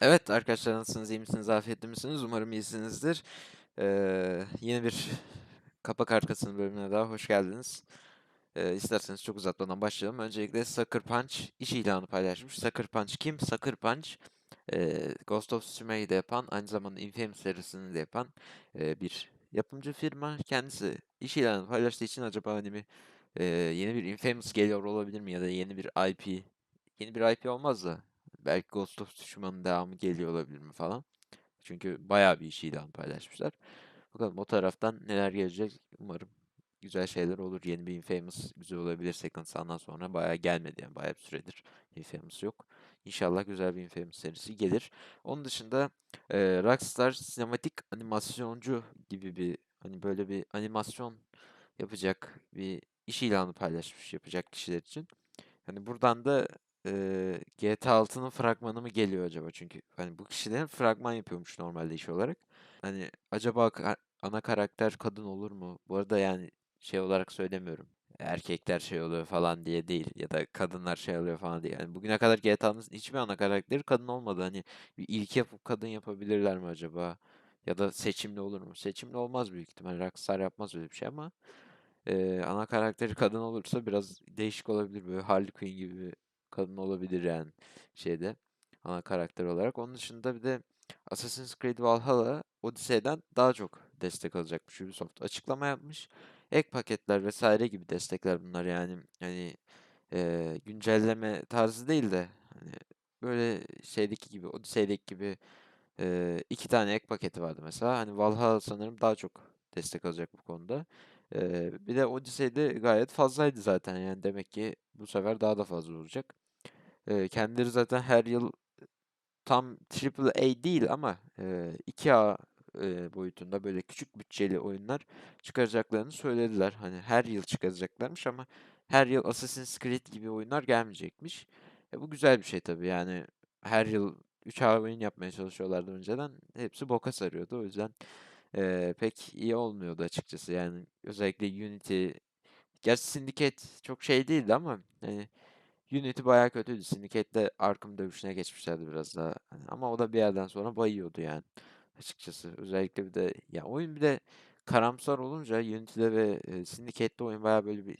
Evet arkadaşlar nasılsınız? iyi misiniz? Afiyetli misiniz? Umarım iyisinizdir. Ee, yeni bir kapak arkasının bölümüne daha hoş geldiniz. Ee, isterseniz çok uzatmadan başlayalım. Öncelikle Sucker Punch iş ilanı paylaşmış. Sucker Punch kim? Sucker Punch e, Ghost of Tsushima'yı da yapan, aynı zamanda Infamous serisini de yapan e, bir yapımcı firma. Kendisi iş ilanı paylaştığı için acaba hani bir, e, yeni bir Infamous geliyor olabilir mi? Ya da yeni bir IP, yeni bir IP olmaz da belki Ghost of Tsushima'nın devamı geliyor olabilir mi falan. Çünkü bayağı bir iş ilanı paylaşmışlar. Bakalım o taraftan neler gelecek umarım güzel şeyler olur. Yeni bir Infamous güzel olabilir. Second Son'dan sonra bayağı gelmedi yani bayağı bir süredir Infamous yok. İnşallah güzel bir Infamous serisi gelir. Onun dışında e, Rockstar sinematik animasyoncu gibi bir hani böyle bir animasyon yapacak bir iş ilanı paylaşmış yapacak kişiler için. Hani buradan da e, GTA 6'nın fragmanı mı geliyor acaba? Çünkü hani bu kişilerin fragman yapıyormuş normalde iş olarak. Hani acaba ka- ana karakter kadın olur mu? Bu arada yani şey olarak söylemiyorum. Erkekler şey oluyor falan diye değil ya da kadınlar şey oluyor falan diye. Yani bugüne kadar GTA'nın hiçbir ana karakteri kadın olmadı. Hani bir ilk yapıp kadın yapabilirler mi acaba? Ya da seçimli olur mu? Seçimli olmaz büyük ihtimal. Rockstar yapmaz öyle bir şey ama ee, ana karakteri kadın olursa biraz değişik olabilir. Böyle Harley Quinn gibi kadın olabilir yani şeyde ana karakter olarak. Onun dışında bir de Assassin's Creed Valhalla Odyssey'den daha çok destek alacakmış Ubisoft açıklama yapmış. Ek paketler vesaire gibi destekler bunlar yani hani e, güncelleme tarzı değil de hani böyle şeydeki gibi Odyssey'deki gibi e, iki tane ek paketi vardı mesela. Hani Valhalla sanırım daha çok destek alacak bu konuda. Ee, bir de Odyssey'de gayet fazlaydı zaten yani demek ki bu sefer daha da fazla olacak. Ee, kendileri zaten her yıl tam AAA değil ama e, 2A e, boyutunda böyle küçük bütçeli oyunlar çıkaracaklarını söylediler. Hani her yıl çıkaracaklarmış ama her yıl Assassin's Creed gibi oyunlar gelmeyecekmiş. E, bu güzel bir şey tabii yani her yıl 3A oyun yapmaya çalışıyorlardı önceden. Hepsi boka sarıyordu. O yüzden e, pek iyi olmuyordu açıkçası. Yani özellikle Unity Gerçi Syndicate çok şey değildi ama hani Unity bayağı kötüydü. Syndicate'de Arkham dövüşüne geçmişlerdi biraz daha. Hani ama o da bir yerden sonra bayıyordu yani. Açıkçası özellikle bir de ya oyun bir de karamsar olunca Unity'de ve e, Syndicate'de oyun bayağı böyle bir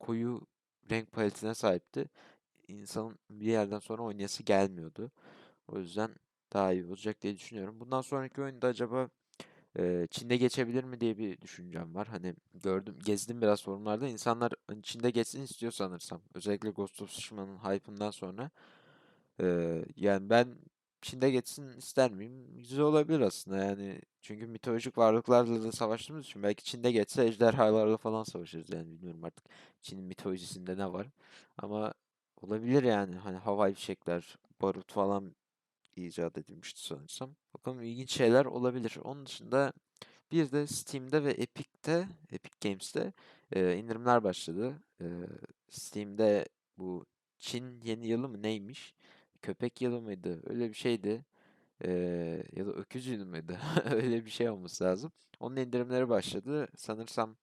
koyu renk paletine sahipti. İnsanın bir yerden sonra oynayası gelmiyordu. O yüzden daha iyi olacak diye düşünüyorum. Bundan sonraki oyunda acaba Çin'de geçebilir mi diye bir düşüncem var. Hani gördüm, gezdim biraz forumlarda. İnsanlar hani Çin'de geçsin istiyor sanırsam. Özellikle Ghost of Tsushima'nın hype'ından sonra. Yani ben Çin'de geçsin ister miyim? Güzel olabilir aslında yani. Çünkü mitolojik varlıklarla da savaştığımız için belki Çin'de geçse ejderhalarla falan savaşırız yani bilmiyorum artık Çin'in mitolojisinde ne var. Ama olabilir yani. Hani havai fişekler, barut falan icat edilmişti sanırsam. Bakalım ilginç şeyler olabilir. Onun dışında bir de Steam'de ve Epic'te, Epic Games'te e, indirimler başladı. E, Steam'de bu Çin yeni yılı mı neymiş? Köpek yılı mıydı? Öyle bir şeydi. E, ya da öküz yılı mıydı? Öyle bir şey olması lazım. Onun indirimleri başladı. Sanırsam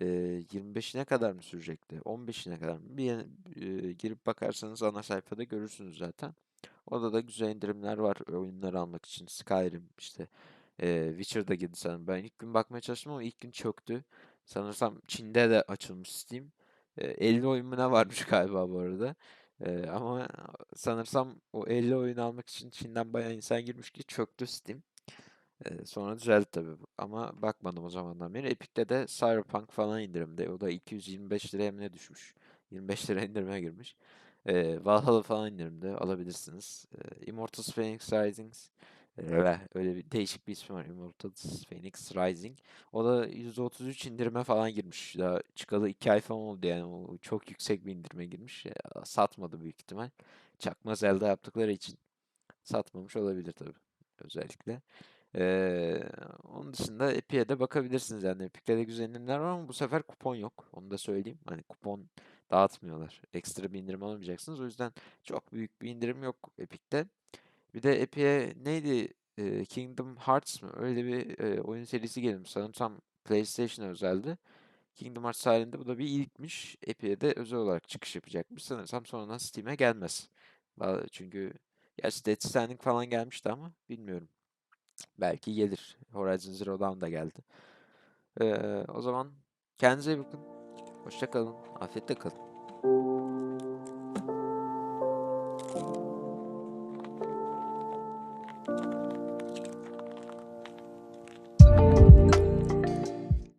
e, 25'ine kadar mı sürecekti? 15'ine kadar mı? Bir e, girip bakarsanız ana sayfada görürsünüz zaten. Orada da güzel indirimler var oyunları almak için. Skyrim işte eee Witcher'da girdi sanırım. Ben ilk gün bakmaya çalıştım ama ilk gün çöktü. Sanırsam Çin'de de açılmış Steam. Eee, 50 oyun mu ne varmış galiba bu arada. Eee, ama sanırsam o 50 oyun almak için Çin'den bayağı insan girmiş ki çöktü Steam. Eee, sonra düzeldi tabii. Ama bakmadım o zamandan beri. Epic'te de Cyberpunk falan indirimde. O da 225 liraya mı ne düşmüş? 25 lira indirime girmiş. Ee, Valhalla falan indirimde alabilirsiniz. Ee, Immortals Phoenix Rising ee, öyle bir değişik bir ismi var. Immortals Phoenix Rising. O da %33 indirime falan girmiş. Daha çıkalı 2 ay falan oldu yani. O çok yüksek bir indirime girmiş. Ee, satmadı büyük ihtimal. Çakma Zelda yaptıkları için satmamış olabilir tabii. Özellikle. Ee, onun dışında Epic'e de bakabilirsiniz yani. Epic'te de güzel indirimler var ama bu sefer kupon yok. Onu da söyleyeyim. Hani kupon dağıtmıyorlar. Ekstra bir indirim alamayacaksınız. O yüzden çok büyük bir indirim yok Epic'te. Bir de Epic'e neydi? Ee, Kingdom Hearts mı? Öyle bir e, oyun serisi gelmiş. Sanırsam PlayStation'a özeldi. Kingdom Hearts halinde bu da bir ilkmiş. Epic'e de özel olarak çıkış yapacakmış. Sanırsam sonradan Steam'e gelmez. Çünkü Gerçi Death Stranding falan gelmişti ama bilmiyorum. Belki gelir. Horizon Zero Dawn da geldi. Ee, o zaman kendinize iyi bakın. Hoşça kalın. Afiyetle kalın.